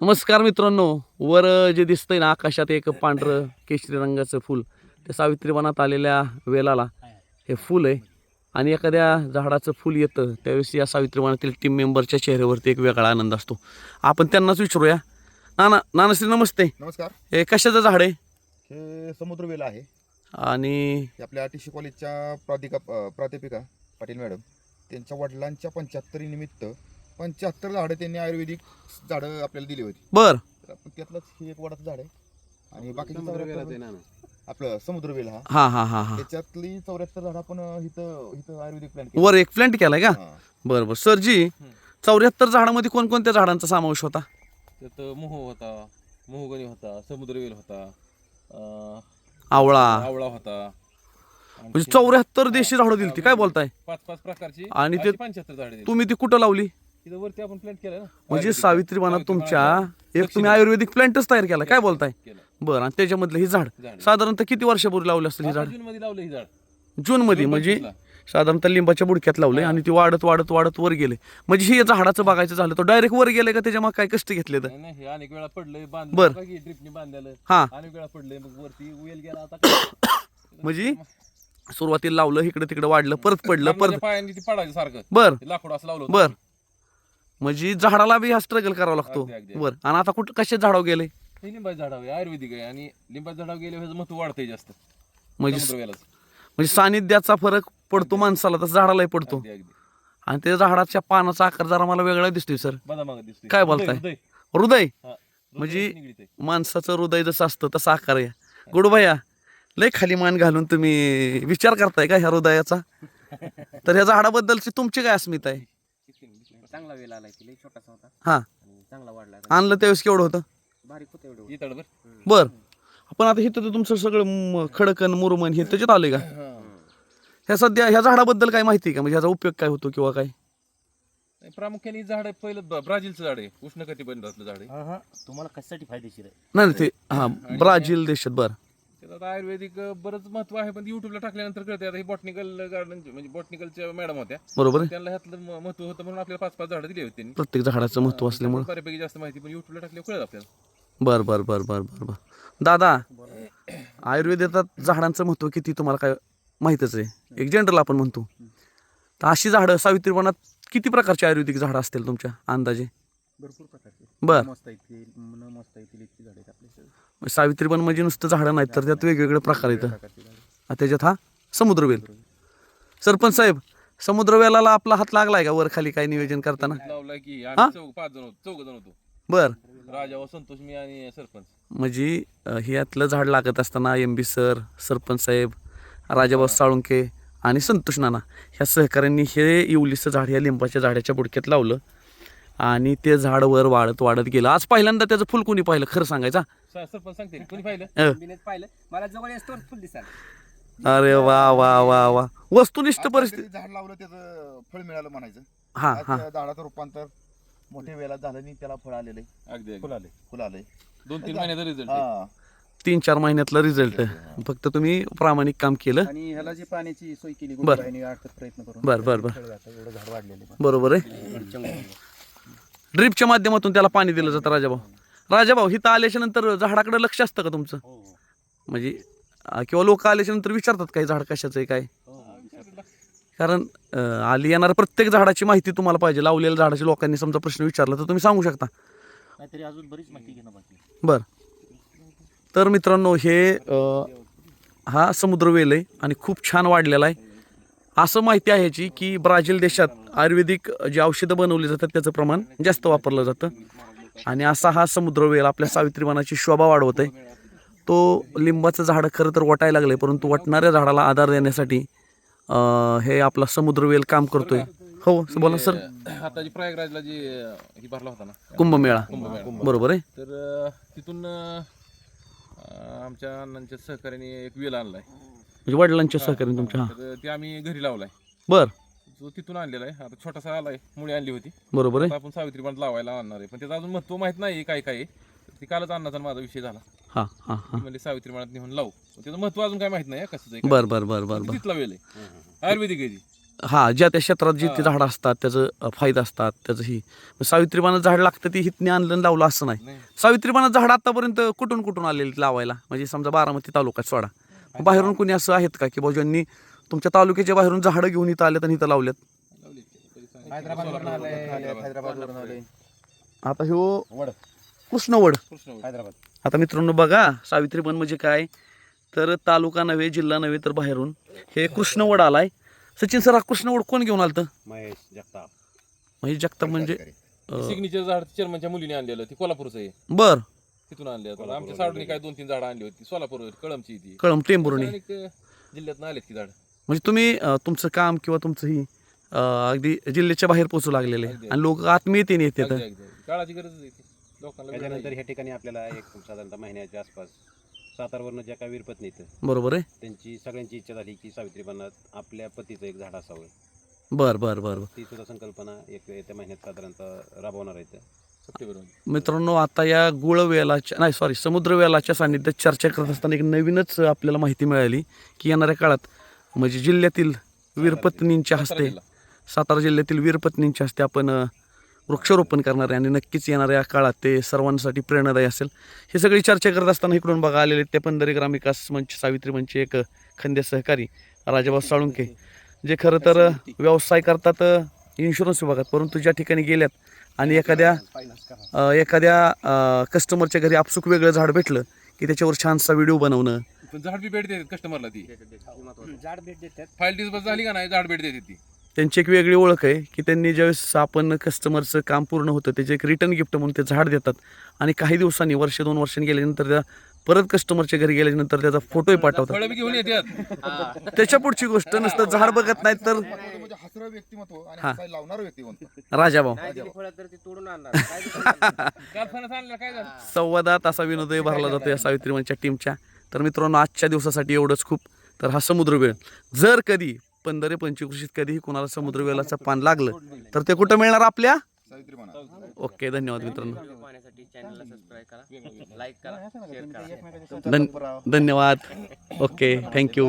नमस्कार मित्रांनो वर जे दिसतंय ना आकाशात एक पांढरं केशरी रंगाचं फूल त्या सावित्रीवनात आलेल्या वेलाला हे फूल आहे. आणि एखाद्या झाडाचं फूल येतं त्यावेळेस या सावित्रीवनातील टीम मेंबरच्या चेहऱ्यावरती एक वेगळा आनंद असतो. आपण त्यांनाच विचारूया. नाना नानाश्री नमस्ते. नमस्कार. हे कशाचं झाड आहे? हे समुद्रवेल आहे. आणि हे आपल्या टीसी कॉलेजच्या प्राधिका प्राध्यापिका पाटील मॅडम त्यांच्या वडिलांच्या पंच्याहत्तरी निमित्त पंच्याहत्तर झाडं त्यांनी आयुर्वेदिक झाडं आपल्याला दिली होती. बर. तर आपण त्यातलंच हे एक वडाचं झाड आहे. आणि बाकी आपलं समुद्रवेल हा. हां हां हां हां. त्याच्यातली चौऱ्याहत्तर झाडं आपण इथं इथं आयुर्वेदिक प्लॅन वर एक प्लॅन्ट केलाय का? बरं बरं. सरजी चौऱ्याहत्तर झाडामध्ये कोणकोणत्या झाडांचा समावेश होता? त्यात मोह होता मोहगणी होता समुद्रवेल होता अं, आवळा. आवळा होता. म्हणजे चौऱ्याहत्तर देशी झाडं दिली ती काय बोलताय? पाच पाच प्रकारची. आणि ते- पंच्याहत्तर झाडे दिली. तुम्ही ती कुठं लावली? तिथं वरती आपण प्लॅन केलं ना. म्हणजे. सावित्री सावित्री तुमच्या एक तुम्ही आयुर्वेदिक प्लॅन्टच तयार केला. काय बोलताय? केलं. बरं आणि त्याच्यामधलं ही झाड. झाड. साधारणतः किती वर्षापूर्वी लावलं असेल ही झाड? जून मध्ये लावलं ही झाड. जून मध्ये जून म्हणजे. साधारणतः लिंबाच्या बुडक्यात लावले आणि ती वाढत वाढत वाढत वर गेले. म्हणजे हे झाडाचं बघायचं झालं तर डायरेक्ट वर गेले का त्याच्या मग काय कष्ट घेतले तर नाही, नाही हे अनेक वेळा पडलंय बर. बांधलं ड्रिपनी बांधलेलं. हा. अनेक वेळा पडलंय मग वरती वेल गेला आता. म्हणजे सुरुवातीला लावलं इकडे तिकडे वाढलं परत पडलं परत माझ्या पायाने ती पडायचं सारखं. बर. ते लाकूड असं लावलं होतं. बर. म्हणजे झाडाला बी हा स्ट्रगल करावा लागतो. अगदी, अगदी. बर. आणि आता कुठं कशा झाडावर गेले? हे लिंबाचं झाड आहे आयुर्वेदिक आहे. आणि लिंबाचं झाडावर गेले ह्याचं महत्त्व वाढतंय जास्त. म्हणजे. म्हणजे सानिध्याचा फरक पडतो माणसाला तसं झाडालाही पडतो. अगदी अगदी. आणि त्या झाडाच्या पानाचा आकार जरा मला वेगळा दिसतोय सर. दिसतोय. काय बोलताय? हृदय. हृदय. हा. म्हणजे- हृदयाचं निगडीत आहे. माणसाचं हृदय जसं असतं तसं आकार आहे. गुडभया लय खाली मान घालून तुम्ही विचार करताय का ह्या हृदयाचा? तर ह्या झाडाबद्दलची तुमची काय अस्मिता आहे? चांगला वेल आलाय तिला छोटासा होता. हा. आणि चांगला वाढला आणलं त्यावेळेस केवढं होतं? बारीक होतं एवढं. इतडभर. बर. पण आता इथं तर तुमचं सगळं म- खडकन मुरमन हे त्याच्यात आले का? ह्या सध्या ह्या झाडाबद्दल काय माहिती आहे का? म्हणजे ह्याचा उपयोग काय होतो किंवा काय? नाही, प्रामुख्याने हे झाड आहे पहिलं ब- ब्राझीलचं झाड आहे उष्णकटिबंधातलं झाड आहे. तुम्हाला कशासाठी फायदेशीर आहे? नाही नाही, ते हा ब्राझील देशात बर. आता आयुर्वेदिक बरंच महत्त्व आहे पण युट्यूबला टाकल्यानंतर कळते आता हे बॉटनिकल गार्डन म्हणजे बॉटनिकलच्या मॅडम होत्या. बरोबर आहे. त्यांना ह्यातलं म- महत्त्व होतं म्हणून आपल्याला पाच पाच झाडं दिली होती त्यांनी. प्रत्येक झाडाचं महत्त्व असल्यामुळं. बऱ्यापैकी जास्त माहिती पण युट्यूबला टाकल्यावर कळलं आपल्याला. बर बर बर बर बर बर. दादा आयुर्वेदात झाडांचं महत्त्व किती तुम्हाला काय माहीतच आहे? एक जनरल आपण म्हणतो. तर अशी झाडं सावित्रीवनात किती प्रकारची आयुर्वेदिक झाडं असतील तुमच्या अंदाजे? भरपूर प्रकारचे बर. मस्त येतील न मस्त येतील इतकी झाडे आहेत आपल्या सावित्रीवन म्हणजे नुसतं झाडं नाहीत तर त्यात वेगवेगळे प्रकार येतं प्रकारची झाडे. आणि त्याच्यात हा? समुद्रवेल. सरपंच साहेब समुद्रवेलाला आपला हात लागलाय का वर खाली काय नियोजन करताना? लावलाय की हा? आम्ही चौघ पाच जण होतो चौघ जण होतो. बर. राजा व संतोष मी आणि सरपंच. म्हणजे अं, हे यातलं झाड लागत असताना एम बी सर सरपंच साहेब राजाभाऊ साळुंके आणि संतोष नाना ह्या सहकाऱ्यांनी हे इवलीचं झाड या लिंबाच्या झाडाच्या बुडक्यात लावलं. आणि ते झाड वर वाढत वाढत गेलं. आज पहिल्यांदा त्याचं फुल कोणी पाहिलं? खरं सांगायचा सा- सरपंच सांगते कोणी पाहिलं? अं, बिनेच पाहिलं. मला जवळ येतो फुल दिसाल अरे वा वा वा वा. वस्तुनिष्ठ परिस्थिती. झाड लावलं त्याचं फळ मिळालं म्हणायचं. हा आज हा. त्या झाडाचं रूपांतर मोठे वेळात झालं आणि त्याला फळ आलेलं आहे. अगदी अगदी. फुल आले फुल आले. दोन तीन महिन्याचा रिझल्ट हा. तीन चार महिन्यातला रिझल्ट फक्त तुम्ही प्रामाणिक काम केलं. आणि ह्याला जी पाण्याची सोय केली अर्थात प्रयत्न करून. बर बर बर. फळ जातं, एवढं झाड वाढलेलं आहे. बरोबर आहे. ड्रीपच्या माध्यमातून त्याला पाणी दिलं जातं राजाभाऊ. राजाभाऊ इथं आल्याच्यानंतर झाडाकडे लक्ष असतं का तुमचं? म्हणजे अं, किंवा लोक आल्याच्यानंतर विचारतात काय झाड कशाचं आहे काय? कारण अं, आली येणाऱ्या प्रत्येक झाडाची माहिती तुम्हाला पाहिजे. लावलेल्या झाडाची लोकांनी समजा प्रश्न विचारला तर तुम्ही सांगू शकता. अजून बरीच माहिती बर. तर मित्रांनो हे हा समुद्रवेल आहे आणि खूप छान वाढलेला आहे. असं माहिती आहे याची की ब्राझील देशात आयुर्वेदिक जी औषधं बनवली जातात त्याचं प्रमाण जास्त वापरलं जातं. आणि असा हा समुद्रवेल आपल्या सावित्रीवनाची शोभा वाढवत आहे तो लिंबाचं झाडं खरं तर वाटायला लागले परंतु वाटणाऱ्या झाडाला आधार देण्यासाठी हे आपला समुद्रवेल काम करतोय. हो बोला सर. आता जी प्रयागराजला जी ही भरला होता ना. कुंभमेळा. बरोबर आहे. तर तिथून आमच्या अण्णांच्या सहकार्याने एक वेल आणलाय. म्हणजे वडिलांच्या सहकार्य तुमच्या हां. तर ते आम्ही घरी लावलाय. बर. जो तिथून आणलेला आहे आता छोटासा आलाय मुळी आणली होती. बरोबर आहे. आता आपण सावित्री पण लावायला आणणार आहे. पण त्याचं अजून महत्त्व माहीत नाही काय काय आहे. ती कालच अन्नाचा माझा विषय झाला. हां हां हां. म्हणजे सावित्री नेऊन लावू. पण त्याचं महत्त्व अजून काय माहीत नाही हं, कसं. बर बर बर बर बर. तिथला वेल आहे. आयुर्वेदिक आहे ती. हा ज्या त्या क्षेत्रात जी ती झाडं असतात त्याचं अ, फायदा असतात त्याचं ही. सावित्रीबानं झाड लागतं ती हितने आणलं आणि लावलं असं नाही. नाही. सावित्रीबानं झाड आतापर्यंत कुठून कुठून आलेली लावायला? म्हणजे समजा बारामती तालुक्यात सोडा. बाहेरून कोणी असं आहेत का की ज्यांनी तुमच्या तालुक्याच्या बाहेरून झाडं घेऊन इथं आलेत आणि इथं लावल्यात. हैदराबादवरून आले हैदराबादवरून आले आता ह्यो वड. कृष्णवड. कृष्ण हैदराबाद. आता मित्रांनो बघा सावित्रीबन म्हणजे काय? तर तालुका नव्हे जिल्हा नव्हे तर बाहेरून. हे कृष्णवड आलाय. सचिन सर हा कृष्णवड कोण घेऊन आलतं? महेश जगताप. म्हणजे जगताप म्हणजे सिग्नेचर झाड चेअरमनच्या मुलीने आणलेलं ती कोल्हापूरचं आहे. बर. तिथून आणले आमच्या साडूने काय दोन तीन झाडं आणली होती. सोलापूर कळमची ती. कळम अनेक जिल्ह्यात आलेत की झाड? म्हणजे तुम्ही अं, तुमचं काम किंवा तुमचं ही अं, अगदी जिल्ह्याच्या बाहेर पोचू लागलेले. आहे. आणि लोक आत्मीयतेने येतात. काळाची गरज आहे ती. लोकांना वेळ त्याच्यानंतर. ह्या ठिकाणी आपल्याला एक साधारणतः महिन्याच्या आसपास सातारवरनं ज्या काही वीरपत्नी येतं बरोबर आहे. त्यांची सगळ्यांची इच्छा झाली की सावित्रीपणात आपल्या पतीचं एक झाड असावं. बर बर बर बर. ती सुद्धा संकल्पना एक येत्या महिन्यात साधारणतः राबवणार आहेत. सप्टेंबरमध्ये. मित्रांनो आता या गुळवेलाच्या नाही सॉरी समुद्रवेलाच्या सान्निध्यात चर्चा करत असताना एक नवीनच आपल्याला माहिती मिळाली की येणाऱ्या काळात म्हणजे जिल्ह्यातील वीरपत्नींच्या हस्ते. सातारा जिल्ह्यातील वीरपत्नींच्या हस्ते आपण वृक्षारोपण करणार आहे आणि नक्कीच येणाऱ्या काळात ते सर्वांसाठी प्रेरणादायी असेल. हे सगळी चर्चा करत असताना इकडून बघा आलेले ते पंधरी ग्राम विकास मंच सावित्री मंचचे एक खंदे सहकारी राजाभाऊ साळुंके जे खरं तर व्यवसाय करतात इन्शुरन्स विभागात. परंतु ज्या ठिकाणी गेल्यात आणि एखाद्या एखाद्या कस्टमरच्या घरी आपसुक वेगळं झाड भेटलं की त्याच्यावर छानसा व्हिडिओ बनवणं. पण झाड बी भेट देतात कस्टमरला ती. झाड भेट देतात. फाईल डिस्बस झाली का नाही झाड भेट देते ती. त्यांची एक वेगळी ओळख आहे की त्यांनी ज्यावेळेस आपण कस्टमरचं काम पूर्ण होतं त्याचे एक रिटर्न गिफ्ट म्हणून ते झाड देतात. आणि काही दिवसांनी वर्ष दोन वर्षांनी गेल्यानंतर त्या परत कस्टमरच्या घरी गेल्यानंतर त्याचा फोटोही पाठवतात. त्याच्या पुढची गोष्ट नसतं झाड बघत नाहीत तर हसरं व्यक्तिमत्व आणि हा. हसायला लावणार व्यक्तिमत्व. राजाभाऊ. काल फणस आणलं काय झालं? संवादात असा विनोदही भरला जातो या सावित्रीमांच्या टीमच्या. तर मित्रांनो आजच्या दिवसासाठी एवढंच खूप. तर हा समुद्रवेळ जर कधी पंधरे पंचकृषीत कधीही कोणाला समुद्रवेळाचं पान लागलं तर ते कुठं मिळणार आपल्या? सावित्री म्हणा. ओके धन्यवाद मित्रांनो. पाहण्यासाठी चॅनलला सबस्क्राईब करा लाईक करा शेअर करा. धन धन्यवाद. Okay thank you